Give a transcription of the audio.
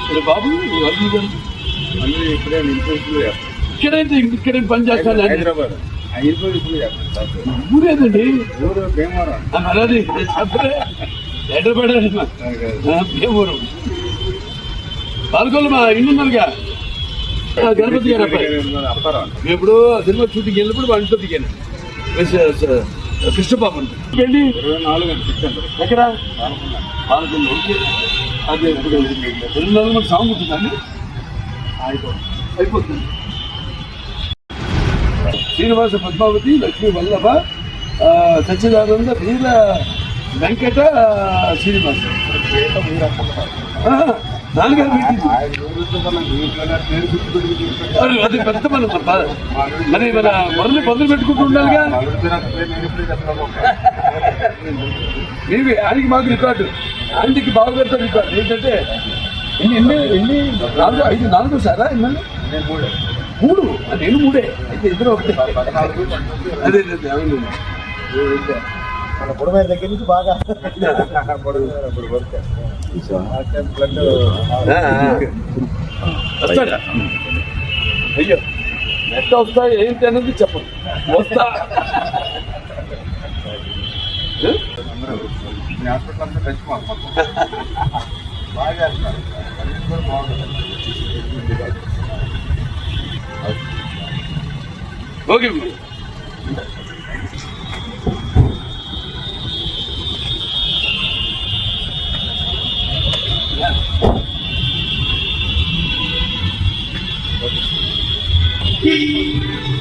ఇప్పుడు బాబు చేస్తాను ఇక్కడైతే ఇక్కడే పని చేస్తాను హైదరాబాద్. ఊరేదండి చెప్పరే ఎడబడాలి భీమవరం పాల్గొల్లు మా ఇల్లు ఉన్నారుగా గణపతి గారు అబ్బాయి ఆ సినిమా షూటింగ్ వెళ్ళినప్పుడు వాళ్ళ ఇంట్లో దిగాను కృష్ణబాబు అంట. వెళ్ళి నాలుగు అని సెప్టెంబర్ ఎక్కడ? పాల్గొన్నాను పాల్గొల్లు ఓకే అదే ఇప్పుడు రెండు నాలుగు మంది సాంగ్ ఉంటుందండి. అయిపోతుంది. శ్రీనివాస పద్మావతి లక్ష్మీ వల్లభ సచ్చిదానంద వీర వెంకట శ్రీనివాస. తీసుకొచ్చాను. అది పెద్ద మన మరి మన మొదలు మొదలు పెట్టుకుంటూ ఉండాలిగా. మీవి ఆయనకి మాకు రికార్డు. ఆయనకి బావగారితో రికార్డు. ఏంటంటే ఎన్ని ఎన్ని ఎన్ని నాలుగు ఐదు నాలుగు సారా ఎన్ని నేను మూడే. నేను మూడే. అయితే ఇద్దరు ఒకటే. అదే అదే అవును. మన బుడమేర దగ్గర నుంచి బాగా. బుడమేర అయ్యో ఎంత వస్తా ఏంటి అనేది చెప్పండి వస్తా. ఓకే. 一。